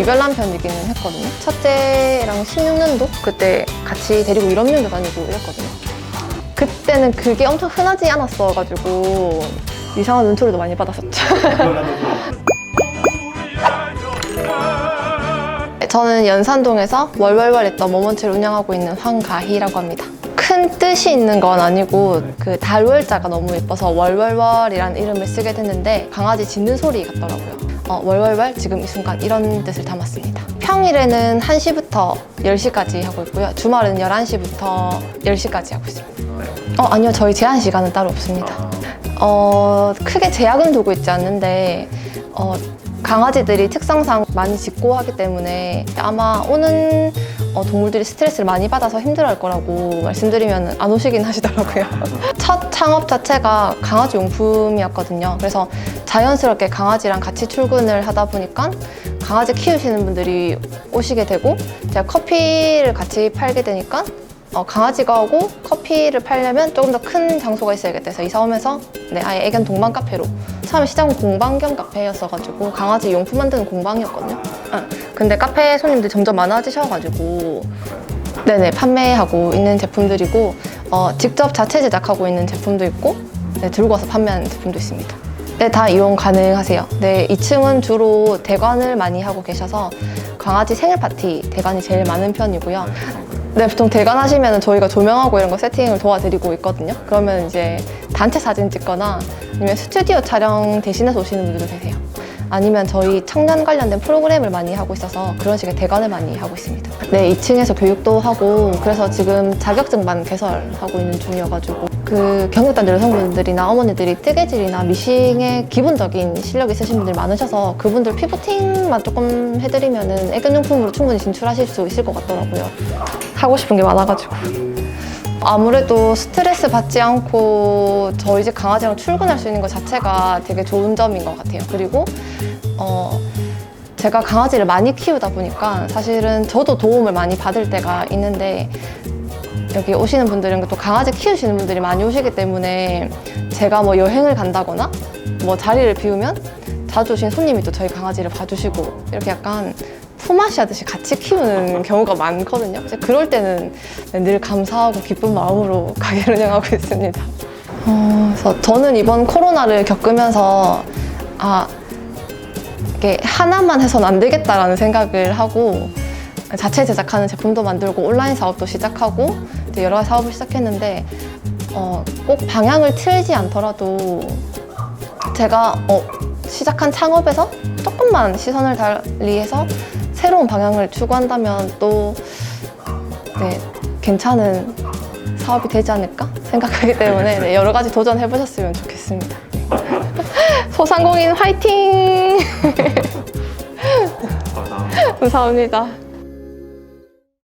유별난 편이기는 했거든요. 첫째랑 16년도 그때 같이 데리고 유럽여행도 다니고 이랬거든요. 그때는 그게 엄청 흔하지 않았어가지고 이상한 눈초리도 많이 받았었죠. 저는 연산동에서 월월월 했던 모먼츠를 운영하고 있는 황가희라고 합니다. 큰 뜻이 있는 건 아니고 그 달월자가 너무 예뻐서 월월월이라는 이름을 쓰게 됐는데 강아지 짖는 소리 같더라고요. 어, 월월월 지금 이 순간 이런 뜻을 담았습니다. 평일에는 1시부터 10시까지 하고 있고요. 주말은 11시부터 10시까지 하고 있습니다. 어, 아니요. 저희 제한 시간은 따로 없습니다. 어, 크게 제약은 두고 있지 않는데 어, 강아지들이 특성상 많이 짖고 하기 때문에 아마 오는 어, 동물들이 스트레스를 많이 받아서 힘들어할 거라고 말씀드리면 안 오시긴 하시더라고요. 첫 창업 자체가 강아지 용품이었거든요. 그래서 자연스럽게 강아지랑 같이 출근을 하다 보니까 강아지 키우시는 분들이 오시게 되고 제가 커피를 같이 팔게 되니까 어, 강아지가 오고 커피를 팔려면 조금 더 큰 장소가 있어야겠다 해서 이사 오면서 네, 아예 애견 동반 카페로. 처음에 시작은 공방 겸 카페였어가지고 강아지 용품 만드는 공방이었거든요. 아, 근데 카페 손님들이 점점 많아지셔가지고 네네 판매하고 있는 제품들이고 어, 직접 자체 제작하고 있는 제품도 있고 네, 들고 와서 판매하는 제품도 있습니다. 네, 다 이용 가능하세요. 네, 2층은 주로 대관을 많이 하고 계셔서 강아지 생일 파티 대관이 제일 많은 편이고요. 네, 보통 대관 하시면 저희가 조명하고 이런 거 세팅을 도와드리고 있거든요. 그러면 이제 단체 사진 찍거나 아니면 스튜디오 촬영 대신해서 오시는 분들도 계세요. 아니면 저희 청년 관련된 프로그램을 많이 하고 있어서 그런 식의 대관을 많이 하고 있습니다. 네, 2층에서 교육도 하고 그래서 지금 자격증만 개설하고 있는 중이어가지고 그 경력단 여성분들이나 어머니들이 뜨개질이나 미싱에 기본적인 실력 있으신 분들이 많으셔서 그분들 피부팅만 조금 해드리면은 애견용품으로 충분히 진출하실 수 있을 것 같더라고요. 하고 싶은 게 많아가지고. 아무래도 스트레스 받지 않고 저희 집 강아지랑 출근할 수 있는 것 자체가 되게 좋은 점인 것 같아요. 그리고 어, 제가 강아지를 많이 키우다 보니까 사실은 저도 도움을 많이 받을 때가 있는데 여기 오시는 분들은 또 강아지 키우시는 분들이 많이 오시기 때문에 제가 뭐 여행을 간다거나 뭐 자리를 비우면 자주 오신 손님이 또 저희 강아지를 봐주시고 이렇게 약간 품앗이 하듯이 같이 키우는 경우가 많거든요. 그래서 그럴 때는 늘 감사하고 기쁜 마음으로 가게를 운영하고 있습니다. 어, 그래서 저는 이번 코로나를 겪으면서 아 이게 하나만 해서는 안 되겠다라는 생각을 하고 자체 제작하는 제품도 만들고 온라인 사업도 시작하고 이제 여러 가지 사업을 시작했는데 어, 꼭 방향을 틀지 않더라도 제가 어, 시작한 창업에서 조금만 시선을 달리해서 새로운 방향을 추구한다면 또 네, 괜찮은 사업이 되지 않을까 생각하기 때문에 네, 여러 가지 도전해 보셨으면 좋겠습니다. 소상공인 화이팅! 감사합니다.